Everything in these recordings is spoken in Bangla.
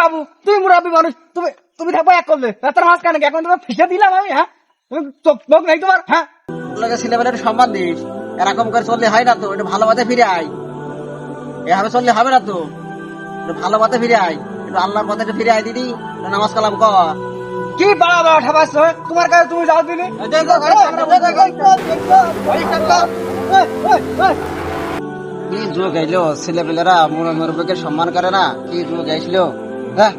বাবু, তুমি মুরাবি মানুষ, তুমি তুমি থাকব এক করলে। রাতের মাঝ কেন এখন তোমার ফিসে দিলাম আমি হ্যাঁ? তুমি চোখ নেই তোমার হ্যাঁ? লোকে ছেলেবেলার সম্মান দিস এরকম করে চললে হয় না তো, একটু ভালো পথে ফিরে আয়। এভাবে চললে হবে না তো। একটু ভালো পথে ফিরে আয়। একটু আল্লাহর পথে একটু ফিরে আয় দিদি নামাজ কালাম কর। কি বাড়া বাড়া ঠাবাস তোমার কাছে তুমি যাও দিলি কি যুগ আইলো ছেলেপেলেরা মুরব্বী মুরব্বীকে সম্মান করে না। কি যুগ আইছিল হ্যাঁ।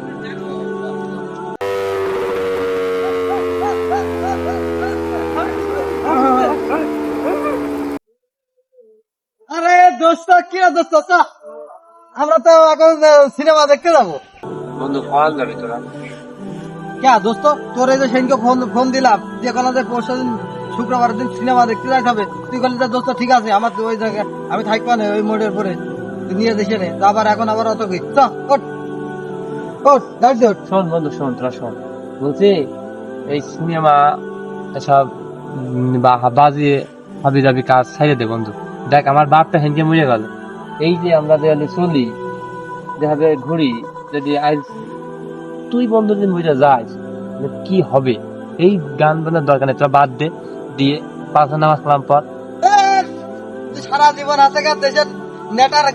আরে দোস্ত কি দোস্ত। আমরা তো এখন সিনেমা দেখতে যাব। বন্ধু ফল যাবি তোরা কে দোস্ত তোর এই যে সেদিনকে ফোন ফোন দিলাম যে কোনো যে পরশু দিন শুক্রবার দিন সিনেমা দেখতে যাইতে হবে। তুই বললি যে দোস্ত ঠিক আছে আমার তো ওই জায়গায় আমি থাকব না ওই মোড়ের পরে তুই নিয়ে দেশে নে তা আবার এখন আবার অত কি চ ওঠ। ওঠ গাড়ি দে ওঠ। শোন বন্ধু শোন তোরা শোন। বলছি এই সিনেমা এসব উম, বা বাজিয়ে হাবি যাবি কাজ ছাইড়ে দে বন্ধু। দেখ আমার বাপটা হেঁকে মরে গেল। এই যে আমরা দেয়ালে চলি যেভাবে ঘুরি যদি আজ তুই বন্ধু দিন বুঝে যাস কি হবে এই গান বাজার দরকার নেই তোরা বাদ দে দিয়ে পাঁচ নামাজ কালাম পর সারা জীবন আছে গা দেশের নেটার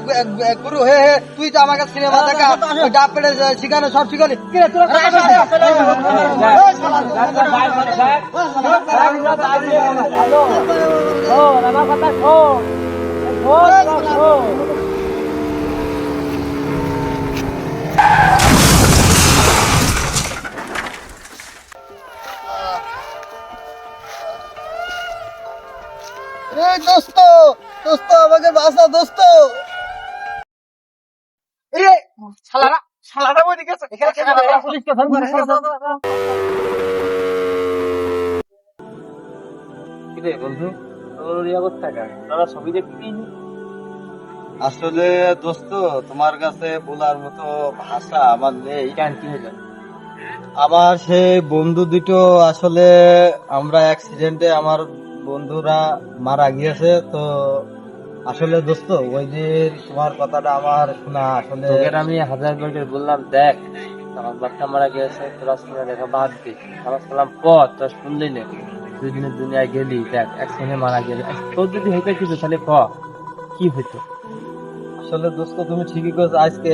গুরু হে হে তুই তো আমাকে সিনেমা দেখা ওই ডাব পেড়ে শিখানো সব শালা, কথা শোন দোস্ত দোস্ত আমাকে বাঁচা দোস্ত। শালারা শালারা পুলিশকে ফোন করে কিরে বন্ধু? ছবি আসলে দোস্ত তোমার কাছে বলার মতো ভাষা আমার নেই। কেন কি আমার সেই বন্ধু দুটো আসলে আমরা অ্যাক্সিডেন্টে আমার বন্ধুরা মারা গিয়েছে তো আসলে দোস্ত ওই দিন তোমার কথাটা আমার শোনা আসলে আমি হাজার করে বললাম দেখ আমার বাচ্চা মারা গেছে তোরা শুনে দেখা বাদ দে। আমার সালাম পর তোরা শুনলি না। দুই দিনের দুনিয়ায় গেলি দেখ একসঙ্গে মারা গেলি। তোর যদি হইতে কিছু তাহলে ক? কি হইতো? আসলে দোস্ত তুমি ঠিকই করছ আজকে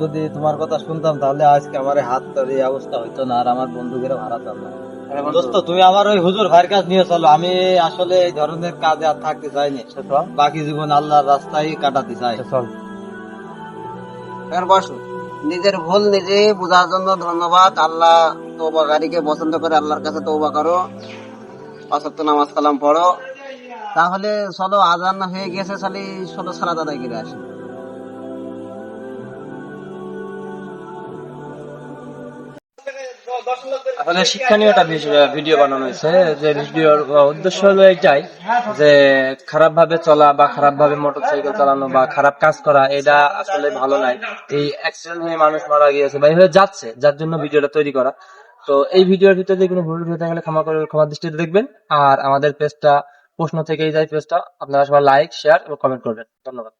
যদি তোমার কথা শুনতাম তাহলে আজকে আমার হাত তোর এই অবস্থা হইতো না আর আমার বন্ধুদেরও হারাতাম না। দোস্ত তুমি আমার ওই হুজুর ভাইয়ের কাজ নিয়ে চলো আমি আসলে এই ধরনের কাজে আর থাকতে চাইনি। আচ্ছা, বাকি জীবন আল্লাহর রাস্তায় কাটাতে চাই। আচ্ছা, চল। বসো। নিজের ভুল নিজে বোঝার জন্য ধন্যবাদ। আল্লাহ তৌবা গাড়িকে পছন্দ করে আল্লাহর কাছে তৌবা করো। অসত্য নামাজ কালাম পড়ো। তাহলে চলো, আজান হয়ে গেছে, খালি ষোলো সারা দাদাই গিরে আসে। আসলে শিক্ষণীয় একটা ভিডিও বানানো হয়েছে, যে ভিডিওর উদ্দেশ্য হলো এটাই, যে খারাপ ভাবে চলা বা খারাপ ভাবে মোটরসাইকেল চালানো বা খারাপ কাজ করা, এটা আসলে ভালো নাই এই অ্যাক্সিডেন্ট হয়ে মানুষ মারা গিয়েছে বা এইভাবে যাচ্ছে, যার জন্য ভিডিওটা তৈরি করা। তো এই ভিডিওর ভিতরে কোনো ভুল হয়ে থাকলে ক্ষমা করে ক্ষমা দৃষ্টিতে দেখবেন। আর আমাদের পেজটা প্রশ্ন থেকেই যায় পেজটা আপনারা সবাই লাইক শেয়ার এবং কমেন্ট করবেন। ধন্যবাদ।